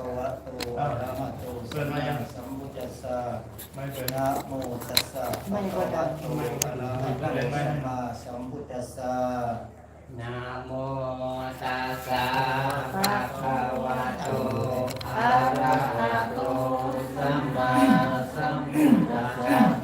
คะวะโตอะระหะโตสัมมาสัมพุทธัสสะไม่เป็นนะโมตัสสะภะคะวะโตอะระหะโตสัมมาสัมพุทธัสสะนะโมตัสสะภะคะวะโตอะระหะโตสัมมาสัมพุทธัสสะนะ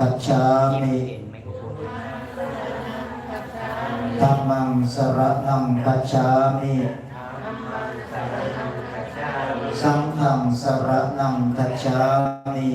กัจฉามิธัมมังสรณังกัจฉามิสังฆังสรณังกัจฉามิ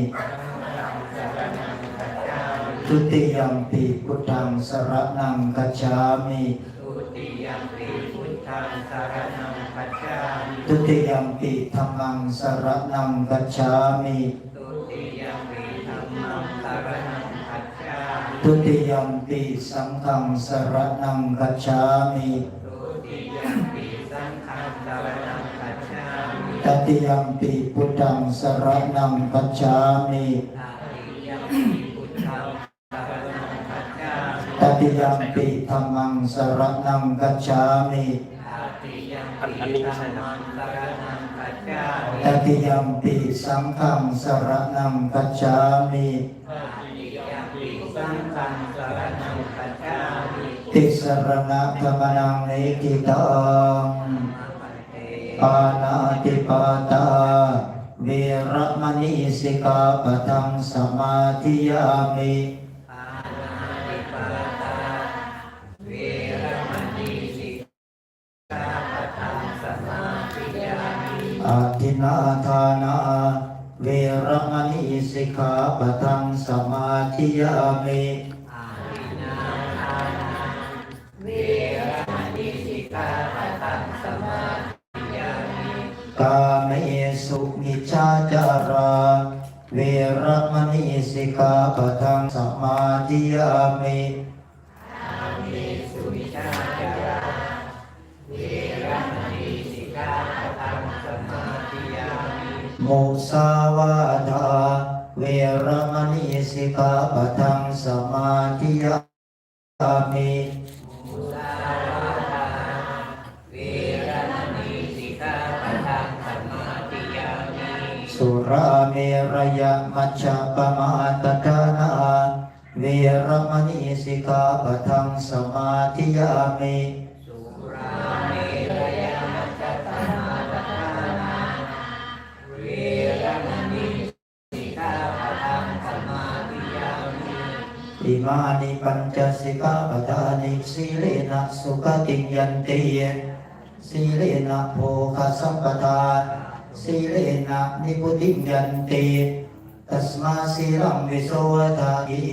ทุติยมปีพุทธังสรณังกัจฉามิทุติยมปีพุทธังสรณังคัจฉามิทุติยมปีธัมมังสรณังกัจฉามิทุติยมปีธั มังสรณังคัจฉามิทุติยมปีสังฆังสรณังกัจฉามิทุติยมปีสังฆังสรณังคัจฉามิตติยมปีพุทธังสรณังกัจฉามิตติยมปีพุทธังสรณังคัจฉามิตติยมปีธัมมังสรณังกัจฉามิตติยมปีธัมมังสรณังคัจฉามิ ตติยมปีสังฆังสรณังกัจฉามิตติยมปีสังฆังสรณังคัจฉามิติสรณะธรรมนังเนกิตังมาปันเตปานาติปาตาเวรมณีสิกขาปะทังสมาธิยามิ นาทานา เวรมณีสิกขาปะทังสมาธิยามิอาทินาทานาเวรมณีสิกขาปะทังสมาธิยามิกาเมสุมิชาจาราเวรมณีสิกขาปะทังสมาธิยามิ มิมุสาวาทาเวรมณีสิกาปะทังสมาธิยามิมุสาวาทาเวรมณีสิกาปะทังสมาธิยามิสุราเมรยมัชฌะปมาตทานาเวรมณีสิกาปะทังสมาธิยามิสุราเม อิมานิปัญจสิกาปทานิสีเลนะสุขติยันติสีเลนะโภคสัมปทาสีเลนะนิพุติยันติตัสมาสีลังวิโสทาอิ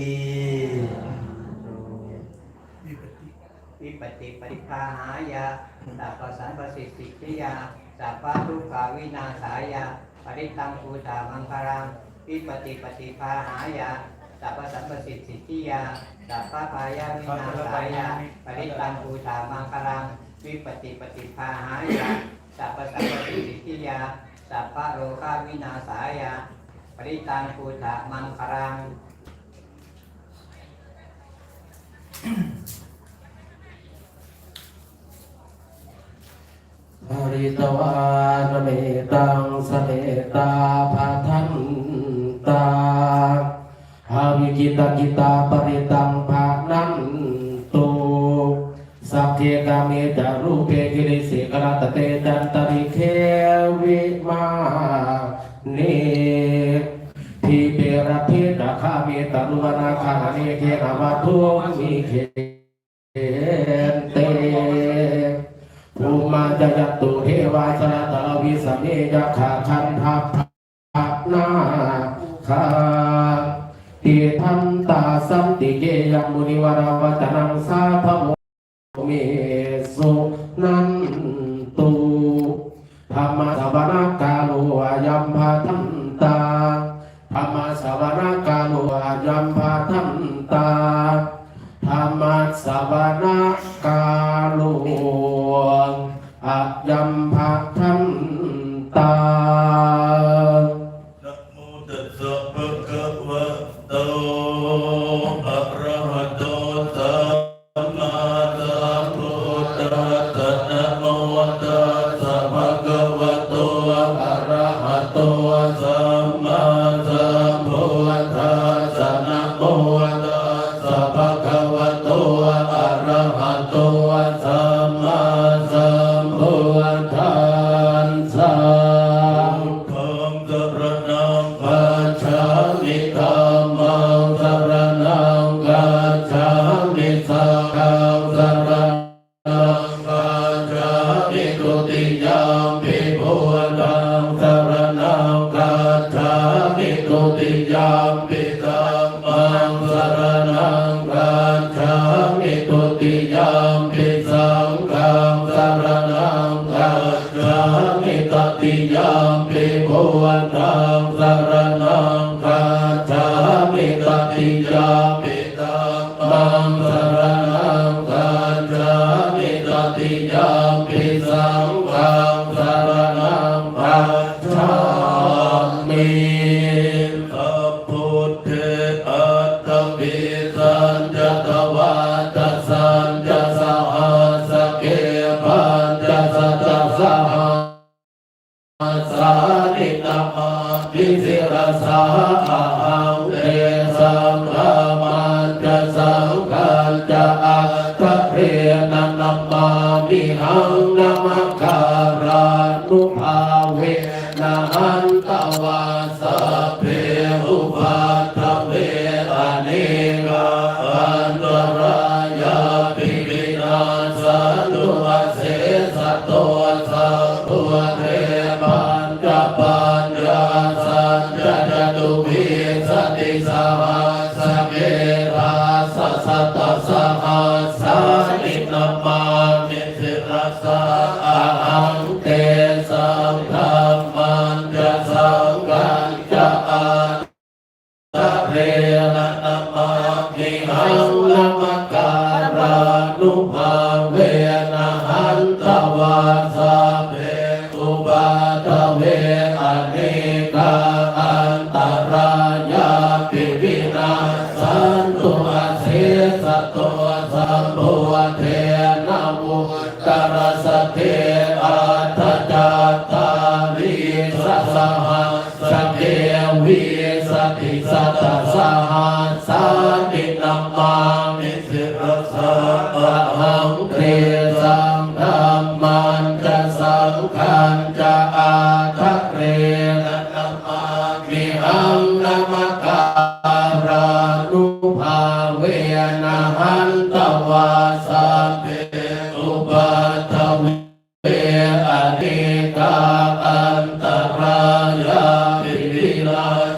วิปติปฏิภาหายาสัพพสันปสิทธิทิยาสัพพะทุกขาวินาศายาปริตังภูตามังคารังวิปติปฏิภาหายา สัพพสันปสิทธิทิยาสัพพะพายาวินาศายาปริตังภูตามังคารังวิปติปฏิภาหายาสัพพสันปสิทธิทิยาสัพพะโลกาวินาศายาปริตังภูตามังคารังภริตวานเมตังสเมตาภาทันตาหาวิกิตากิตาปริตังภานันตุสัพเพกามิจารูปเปกิริสิกรัตเตจันตริเควิมานิทีเปรพิตาคามิตารุวนาคานิเคหวัตุมิเคเตภูมาจยตุเทวาสระตะวิสเมยขาคันทัพภานาคา สัมติเกยังมุนิวรวัตนังสาธโมเมสุนันตุธรรมสวรากาลุอายัมภาทันตาธรรมสวรากาลุอายัมภาทันตาธรรมสวรากาลุอายัมภาทัน ตัวเธอ Oh, I love Bhagavatam มังการานุมาเวนะหันตวาสเพอุปาทเวอเนกาอันตรายาปิปินาสตุวัสสัตุสสะสัตุเทปันจปัญญาสัจจตุวิสติสัมาสเมราสสัตสัหัสสนินมา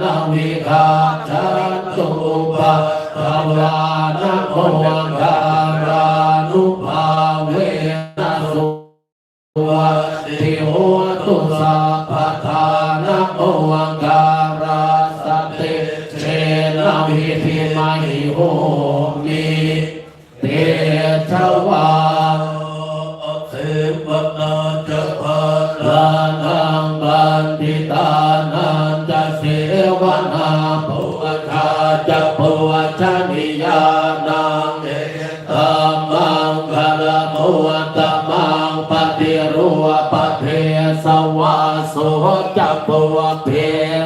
นามิกาจันตุปะภาวานะโมังการานุภาเวนะสุวะติโหตุสัพพทานะโมังการาสติเชนามิธิมาหิโหมิเต จักปวเพ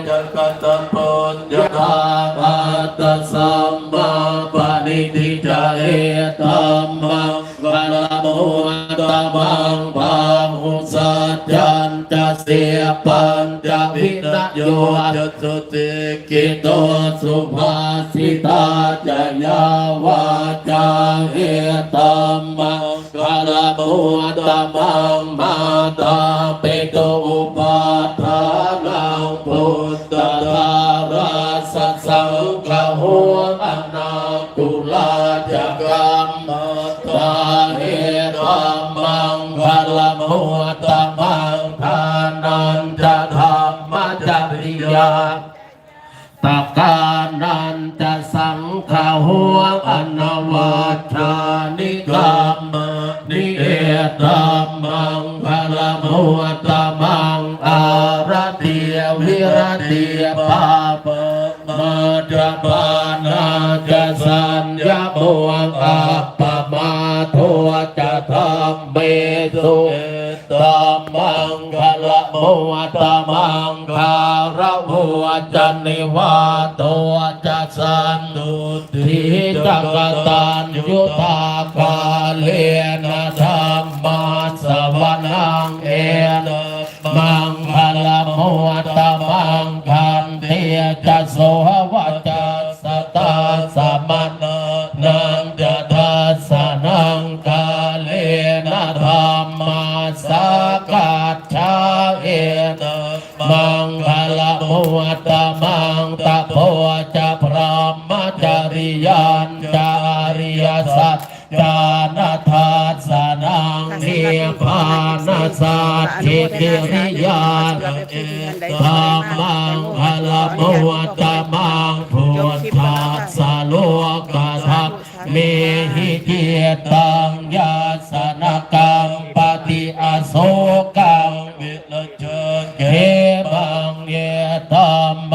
จักตะปุญญาปัตตสัมบาปณิติจเอตัมมังวะละโมตมังปามุสัจจันจะเสียปัญจวิตโยจตุติกิโตสุภาสิตาจยาวาจาเอตัมมั งกาลมุตตมังมาตาเปโตอุปาทานังพุทธาราสสังฆหัวอนาคุลาจักรรมตาเอตัมมังกาลมุตตมังทานันจะธรรมจริยาตกานันจะสังขาหัวอนวัชานิกรรม ตัมมังพลมุตตมังอารตียวิรตียปาปะมาจปานาจะสัญญาบวงอัปปมาโทจะทำเมสุตัมมังพลมุตตมังคาระหัวจันนิวาตัวจะสันตุทิจักตันยุตากาเลนะธรรมา นังเอตมังพลมุตตมังคันเทจะโส งเนพานาสัจจิติริยานธรรมังคลมุตตมังพุทธัสสโลกทัพเมหิเจตังยาสนกังปฏิอโศกังวิลเจเกบังเยตัม